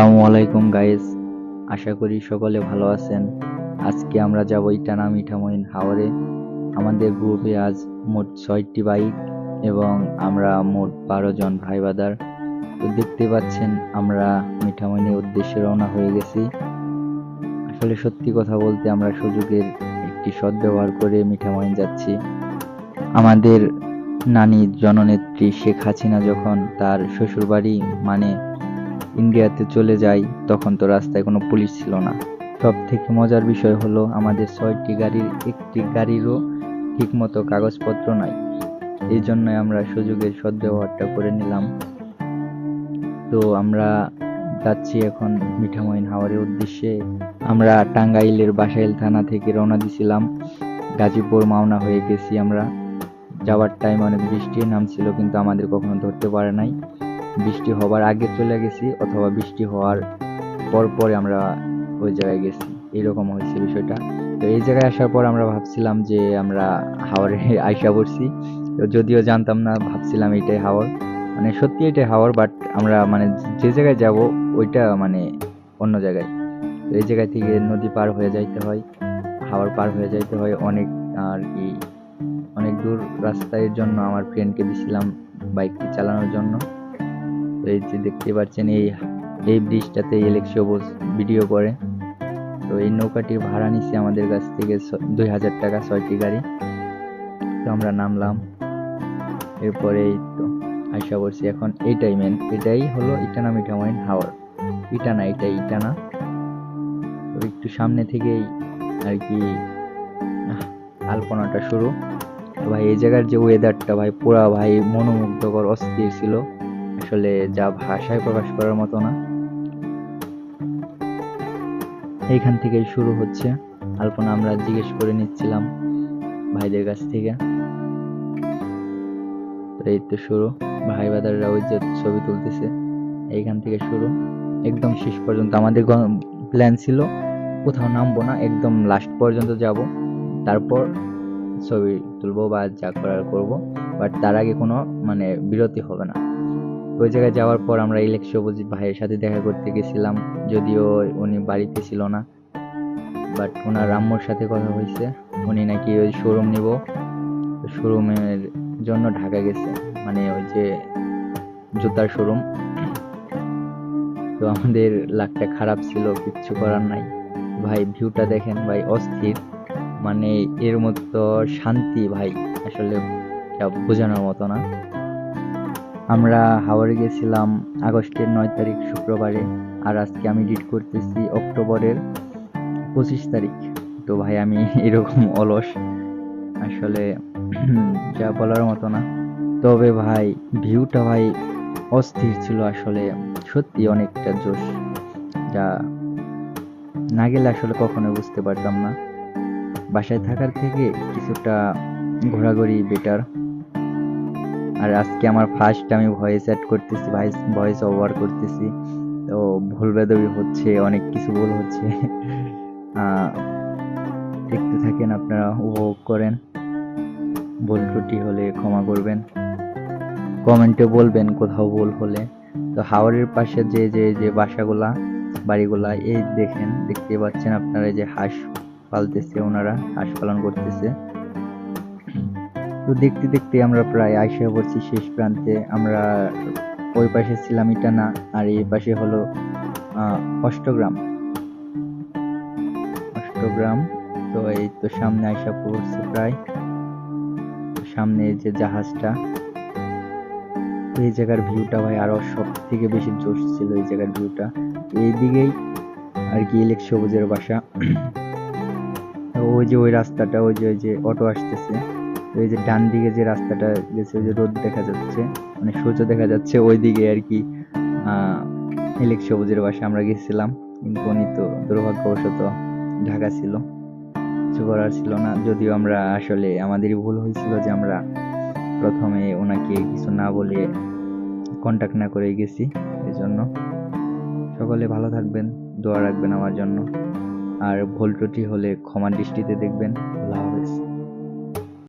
আসসালামু আলাইকুম গাইস আশা করি সকলে ভালো আছেন। আজকে আমরা যাব ইটানা মিঠামইন হাওরে। আমাদের গ্রুপে আজ মোট ছয়টি বাইক এবং আমরা মোট বারো জন ভাই বাদার। তো দেখতে পাচ্ছেন, আমরা মিঠামইনের উদ্দেশ্যে রওনা হয়ে গেছি। আসলে সত্যি কথা বলতে আমরা সুযোগের একটি সদ্ব্যবহার করে মিঠামইন যাচ্ছি। আমাদের নানি জননেত্রী শেখ হাসিনা যখন তার শ্বশুরবাড়ি মানে ইন্ডিয়াতে চলে যাই, তখন তো রাস্তায় কোনো পুলিশ ছিল না। সব থেকে মজার বিষয় হলো, আমাদের ছয়টি গাড়ির একটি গাড়িরও ঠিকমতো কাগজপত্র নাই। এই জন্যই আমরা সুযোগের সদ্ব্যবহারটা করে নিলাম। তো আমরা যাচ্ছি এখন মিঠামইন হাওয়ারের উদ্দেশ্যে। আমরা টাঙ্গাইলের বাসাইল থানা থেকে রওনা দিছিলাম। গাজীপুর মাওনা হয়ে গেছি আমরা। যাওয়ার টাইম অনেক বৃষ্টি নামছিল, কিন্তু আমাদের কখনো ধরতে পারে নাই। বৃষ্টি হবার আগে চলে গেছি অথবা বৃষ্টি হওয়ার পর পরে আমরা ওই জায়গায় গেছি। এরকম হয়েছে বিষয়টা। তো এই জায়গায় আসার পর আমরা ভাবছিলাম যে আমরা হাওড়ে আইসা পড়ছি। তো যদিও জানতাম না, ভাবছিলাম এটাই হাওর। মানে সত্যি এটাই হাওর বাট আমরা মানে যে জায়গায় যাব, ওইটা মানে অন্য জায়গায়। তো এই জায়গা থেকে নদী পার হয়ে যাইতে হয়, হাওর পার হয়ে যাইতে হয়। অনেক আর কি, অনেক দূর রাস্তার জন্য আমার ফ্রেন্ডকে দিছিলাম বাইকটি চালানোর জন্য। এই যে দেখতে পাচ্ছেন, এই এই ব্রিজটাতে ইলেক সবুজ ভিডিও করে। তো এই নৌকাটির ভাড়া নিচ্ছে আমাদের কাছ থেকে দুই হাজার টাকা ছয়টি গাড়ি। তো আমরা নামলাম। এরপরে এই তো আশা করছি এখন এটাই মেন এটাই হলো ইটানা মিঠামইন হাওয়ার ইটানা এটাই ইটানা। তো একটু সামনে থেকেই আর কি আলপনাটা শুরু। তো ভাই, এই জায়গার যে ওয়েদারটা ভাই, পুরা ভাই মনোমুগ্ধকর, অস্থির ছিল। আসলে যা ভাষায় প্রকাশ করার মতো না। এইখান থেকেই শুরু হচ্ছে। আলপনা, আমরা জিজ্ঞেস করে নিচ্ছিলাম ভাইদের কাছ থেকে। এই তো শুরু। ভাই বাদাররা ওই যে ছবি তুলতেছে, এইখান থেকে শুরু। একদম শেষ পর্যন্ত আমাদের প্ল্যান ছিল, কোথাও নামবো না, একদম লাস্ট পর্যন্ত যাব। তারপর ছবি তুলবো বা যা করার করব বাট তার আগে কোনো মানে বিরতি হবে না। ওই জায়গায় যাওয়ার পর আমরা ইলেক সবুজ ভাইয়ের সাথে দেখা করতে গেছিলাম, যদিও উনি বাড়িতে ছিল না বাট ওনার আম্মুর সাথে কথা হয়েছে। উনি নাকি ওই শোরুম নিব শোরুমের জন্য ঢাকা গেছে মানে ওই যে জুতার শোরুম তো আমাদের লাকটা খারাপ ছিল, কিচ্ছু করার নাই। ভাই ভিউটা দেখেন, ভাই, অস্থির। মানে এর মতো শান্তি ভাই, আসলে বোঝানোর মতো না। আমরা হাওড়ে গেছিলাম আগস্টের নয় তারিখ শুক্রবারে, আর আজকে আমি ডিট করতেছি অক্টোবরের পঁচিশ তারিখ। তো ভাই, আমি এরকম অলস, আসলে যা বলার মতো না। তবে ভাই ভিউটা ভাই অস্থির ছিল আসলে, সত্যি অনেকটা জোশ। যা না গেলে আসলে কখনো বুঝতে পারতাম না। বাসায় থাকার থেকে কিছুটা ঘোরাঘুরি বেটার আর আজকে আমার ফার্স্ট আমি ভয়েস অ্যাড করতেছি ভয়েস ভয়েস ওভার করতেছি। তো ভুল বেদবি হচ্ছে, অনেক কিছু ভুল হচ্ছে। দেখতে থাকেন আপনারা, উপভোগ করেন। ভুল ত্রুটি হলে ক্ষমা করবেন। কমেন্টে বলবেন কোথাও ভুল হলে। তো হাওড়ের পাশে যে যে যে বাসাগুলা, বাড়িগুলা, এই দেখেন, দেখতে পাচ্ছেন আপনারা এই যে হাঁস পালতেছে ওনারা হাঁস পালন করতেছে। তো দেখতে দেখতে আমরা প্রায় আইসা পড়ছি শেষ প্রান্তে। আমরা ওই পাশে ছিলাম ইটানা, আর এই পাশে হলো অষ্টগ্রাম। অষ্টগ্রাম, তো এই তো সামনে আইসা পড়ছে প্রায়। সামনে যে জাহাজটা, এই জায়গার ভিউটা ভাই আরও সব থেকে বেশি জোশ ছিল এই জায়গার ভিউটা। এইদিকেই আর কি ইলেক সবুজের বাসা। ওই যে ওই রাস্তাটা, ওই যে ওই যে অটো আসতেছে। ওই যে ডান দিকে যে রাস্তাটা গেছে, ওই যে রোদ দেখা যাচ্ছে মানে সূর্য দেখা যাচ্ছে ওই দিকে আর কি ইলেক সবুজের বাসা আমরা গেছিলাম। কিন্তু উনি তো দুর্ভাগ্যবশত ঢাকা ছিল কিছু করার ছিল না। যদিও আমরা আসলে আমাদেরই ভুল হয়েছিল যে আমরা প্রথমে ওনাকে কিছু না বলে কন্টাক্ট না করে গেছি এই জন্য সকলে ভালো থাকবেন, দোয়া রাখবেন আমার জন্য। আর ভুল ত্রুটি হলে ক্ষমা দৃষ্টিতে দেখবেন। আল্লাহ